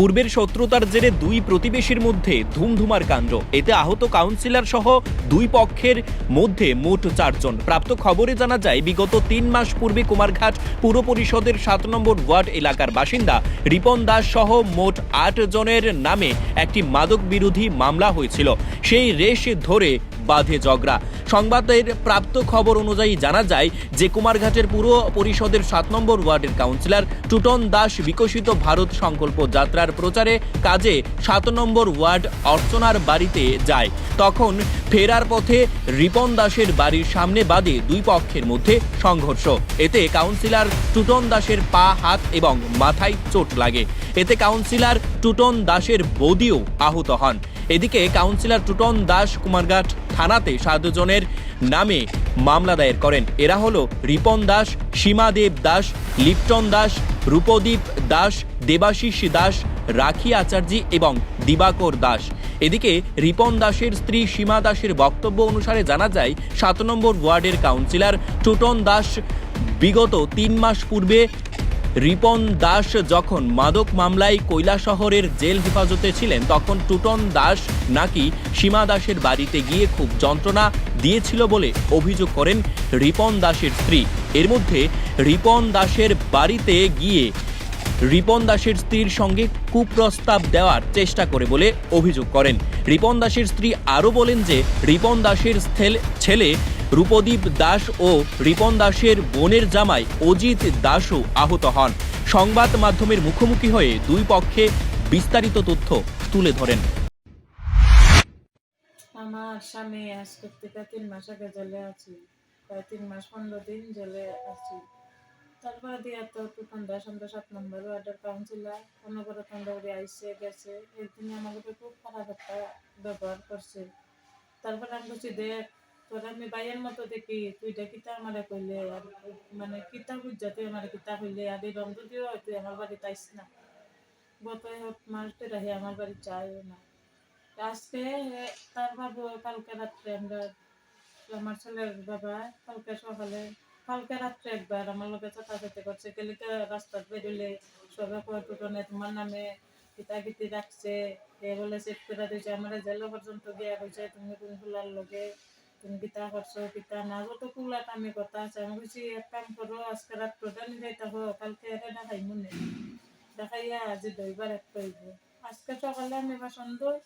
পূর্বের শত্রুতার জেরে দুই প্রতিবেশীর মধ্যে ধুমধুমার কাণ্ড। এতে আহত কাউন্সিলর সহ দুই পক্ষের মধ্যে মোট চারজন। প্রাপ্ত খবরে জানা যায়, বিগত তিন মাস পূর্বে কুমারঘাট পুর পরিষদের সাত নম্বর ওয়ার্ড এলাকার বাসিন্দা রিপন দাস সহ মোট আট জনের নামে একটি মাদক বিরোধী মামলা হয়েছিল। সেই রেশ ধরে বাঁধে ঝগড়া। সংবাদের প্রাপ্ত খবর অনুযায়ী জানা যায় যে কুমারঘাটের পুর পরিষদের সাত নম্বর ওয়ার্ডের কাউন্সিলর টুটন দাস বিকশিত ভারত সংকল্প যাত্রার প্রচারে কাজে সাত নম্বর ওয়ার্ড অর্চনার বাড়িতে যায়। তখন ফেরার পথে রিপন দাসের বাড়ির সামনে বাদে দুই পক্ষের মধ্যে সংঘর্ষ। এতে কাউন্সিলর টুটন দাসের পা, হাত এবং মাথায় চোট লাগে। এতে কাউন্সিলর টুটন দাসের বৌদিও আহত হন। এদিকে কাউন্সিলর টুটন দাস কুমারঘাট থানাতে সাতজনের নামে মামলা দায়ের করেন। এরা হলো রিপন দাস, সীমা দেব দাস, লিপ্টন দাস, রূপদীপ দাস, দেবাশিস দাস, রাখি আচার্যি এবং দিবাকর দাস। এদিকে রিপন দাসের স্ত্রী সীমা দাসের বক্তব্য অনুসারে জানা যায়, সাত নম্বর ওয়ার্ডের কাউন্সিলর টুটন দাস বিগত তিন মাস পূর্বে রিপন দাস যখন মাদক মামলায় কৈলাসহরের জেল হেফাজতে ছিলেন, তখন টুটন দাস নাকি সীমা দাসের বাড়িতে গিয়ে খুব যন্ত্রণা দিয়েছিল বলে অভিযোগ করেন রিপন দাসের স্ত্রী। এর মধ্যে রিপন দাসের বাড়িতে গিয়ে রিপন দাসের স্ত্রীর সঙ্গে কুপ্রস্তাব দেওয়ার চেষ্টা করে বলে অভিযোগ করেন। রিপন দাসের স্ত্রী আরও বলেন যে, রিপন দাসের ছেলে রূপদীপ দাস ও রিপন দাসের বোনের জামাই অজিত দাসও আহত হন। সংবাদ মাধ্যমের মুখোমুখি হয়ে দুই পক্ষে বিস্তারিত তথ্য তুলে ধরেন। আমার স্বামী আজকে থেকে তিন মাস আগে জেলে আছি। প্রায় তিন মাস পনেরো দিন জেলে আছি। তারপরে দিয়ে তো দশ আমরা সাত নম্বর ওয়ার্ডের কাউন্সিলার অনবরত দৌড়ে আইসে গেছে। একদিনে আমাকে খুব খারাপ একটা ব্যবহার করছে। তারপরে আমি বলছি, দেখ, তোর আমি বাইয়ের মতো দেখি, তুই এটা কিতা আমারে কইলে? আর মানে কিতা বুঝা তুই আমার কিতা কইলে? আর এই রঙ যদিও তুই আমার বাড়িতে আইস না। গত মাস রাহে আমার বাড়ি চাইও না। আজকে তার বাবু কালকে রাত্রে আমরা, আমার ছেলের বাবা কালকে সকালে কালকে রাত্রে একবার আমার লোকের চাতাচাতি করছে। কালিকে রাস্তার বেরোলে সবে কয়েকটনে তোমার নামে কিতি রাখছে। এ বলে চেক করে দিয়েছে, আমার জেল পর্যন্ত গিয়া কইছে তুমি তুমি ফুলার লগে তুমি কিতা করছ কিতা না? যত কুলাট আমি কথা আছে, আমি বলছি, এক কাম করো, আজকে রাত্রটা নিয়ে যাইতে কালকে এটা দেখাই মনে দেখাইয়া আজি দইবার এক কইব আজকে সকালে আমি বাসন দই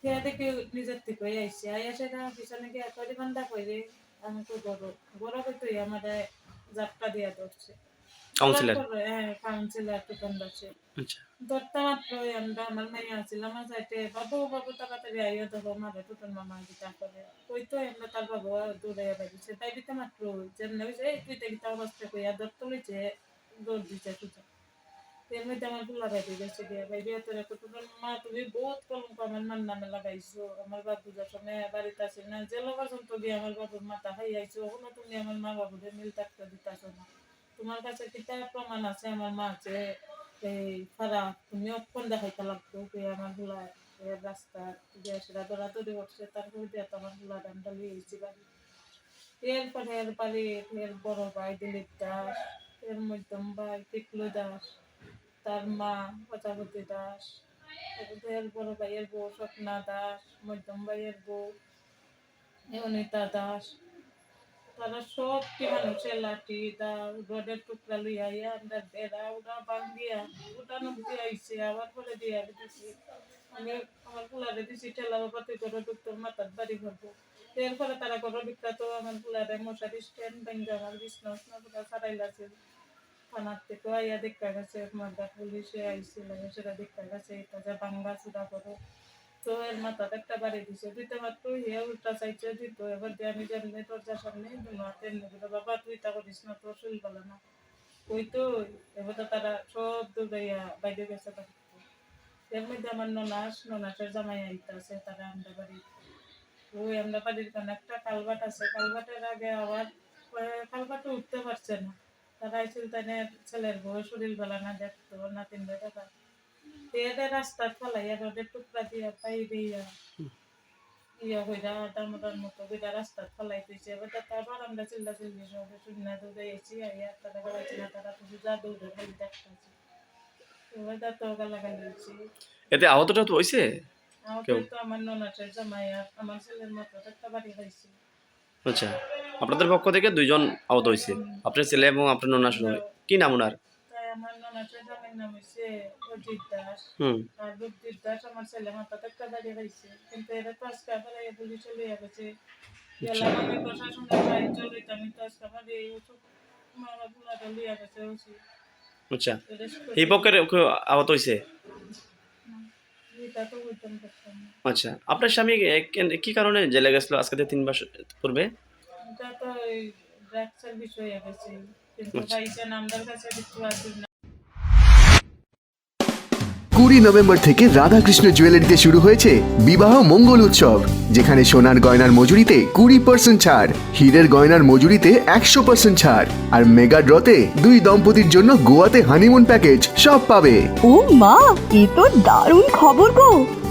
খেয়ে দেখি নিজের থেকে আইসি। আই এসে পিছনে গিয়ে করি বান্ধা করে আমি তো গরো গরো করতে আমার যাত্রা দিয়া ধরছে। কাউন্সিলর হ্যাঁ কাউন্সিলর দোকান আছে আচ্ছা। মাত্র আমরা আমার মেয়ে আছিল আমার যাইতে বাবু বাবু তাড়াতাড়ি আইয়া ধরো মারে টুটন মামা গীতা করে। ওই তো আমরা তার বাবু দৌড়ে বাইছে তাই দিতে মাত্র যেমন এই তুই দেখি তার অবস্থা কইয়া ধরতে হয়েছে দৌড় দিছে টুটন এর মধ্যে আমার ফুলা বাইরে গেছে গিয়া বাইরে তোর একটা টুটন মা তুমি বহুত কলঙ্ক আমার মান নামে লাগাইছো আমার বাবু যার সময় বাড়িতে আছে না জেল পর্যন্ত গিয়ে আমার বাবুর মাথা খাই আইছো ওখানে তুমি আমার মা বাবুদের মিল থাকতে দিতাছো না তোমার কাছে কিতা প্রমাণ আছে আমার মা আছে এই খারাপ তুমি অক্ষণ দেখাইতে লাগতো যে আমারগুলা রাস্তা যে সেটা দৌড়াদৌড়ি করছে তারপরে দিয়ে তো আমারগুলা ডান্ডা লিয়ে গেছি বাড়ি এরপরে এর বাড়ি এর বড় ভাই দিলীপ দাস এর মধ্যম ভাই টিকলু দাস তার মা প্রজাপতি দাস এর বড় ভাইয়ের বউ স্বপ্না দাস, মধ্যম ভাইয়ের বউ অনিতা দাস। তারা সব কি মানুষের লাঠি দা রোডের টুকরা লইয়া আমরা বেড়া ওটা বান্ধিয়া ওটা নদী আইছে, আবার পরে দিয়া দিতেছি। আমি আমার পোলারে দিছি, ঠেলা পাতি করে ডক্টর মাথার বাড়ি করব এরপরে তারা করো বিখ্যাত আমার পোলারে মশারি স্ট্যান্ড ব্যাংকে আমার বিছনা উষ্ণ পুরা ছাড়াই লাগছে থানার থেকে আইয়া দেখা গেছে মালদা পুলিশে আইছিল, সেটা দেখা গেছে এটা যে বাংলা চুরা করো তো এর মাথাতে একটা বাড়ি দিছে দিতে মাত্র হে উল্টা চাইছে দিত এবার দিয়ে আমি যেমনি দরজার সামনে হাতে এনে বাবা, তুই তা করিস না, তোর শরীর ভালো না। ওই তো এবার তো তারা সব দৌড়াইয়া বাইরে গেছে এর মধ্যে আমার ননাস ননাসের জামাই আইতে আছে তারা আমরা বাড়ি। ওই আমরা বাড়ির কানে একটা কালবাট আছে কালবাটের আগে আবার কালবাটে উঠতে পারছে না। তারা আইছিল তাই ছেলের বউ শরীর ভালো না দেখতো নাতিন বেটা এদের রাস্তা ফলাইয়া রোডের টুকরা দিয়া পাই দিয়া ইয়া হইরা দামোদার মতো হইরা রাস্তা ফলাই দিয়েছে এবার তারপর আমরা চিল্লা চিল্লি সবে শূন্য দৌড়ে এসেছি আইয়া তারা বেড়াচ্ছি না তারা তো যা দৌড়ে খালি দেখতেছি। এবার গালাগালি হয়েছে এতে আহতটা তো হয়েছে তো আমার ননাটের জামাই আমার ছেলের মতো একটা বাড়ি হয়েছে আচ্ছা। আপনাদের পক্ষ থেকে দুইজন আহত হয়েছে। আপনার ছেলে এবং আপনার ননা শুনে কি নাম ওনার? আমার ননাটের জামাইয়ের নাম হয়েছে অজিত দাস। হুম। আর রূপদীপ দাস আমার ছেলে মাথাতে একটা বাড়ি হয়েছে কিন্তু এরা তো আজকে আবার এই পুলিশ চলে গেছে। গেলাম আমি প্রশাসনের সাহায্য লইতে আমি আজকে আমার এই ওষুধ মারা গুলাটা লিয়া গেছে ওষুধ আচ্ছা এই পক্ষের আহত হয়েছে? আচ্ছা। আপনার স্বামী কি কারণে জেলে গেছিল আজকে তিন মাস পূর্বে? এটা তো এই ড্রাগ সার্ভিস হয়ে গেছে কিন্তু কাছে কিছু না? কুড়ি নভেম্বর থেকে রাধাকৃষ্ণ জুয়েলারিতে শুরু হয়েছে বিবাহ মঙ্গল উৎসব যেখানে সোনার গয়নার মজুরিতে কুড়ি পার্সেন্ট ছাড় হীরের গয়নার মজুরিতে একশো পার্সেন্ট ছাড় আর মেগা ড্রতে দুই দম্পতির জন্য গোয়াতে হানিমুন প্যাকেজ সব পাবে। ও মা এ তো দারুণ খবর গো।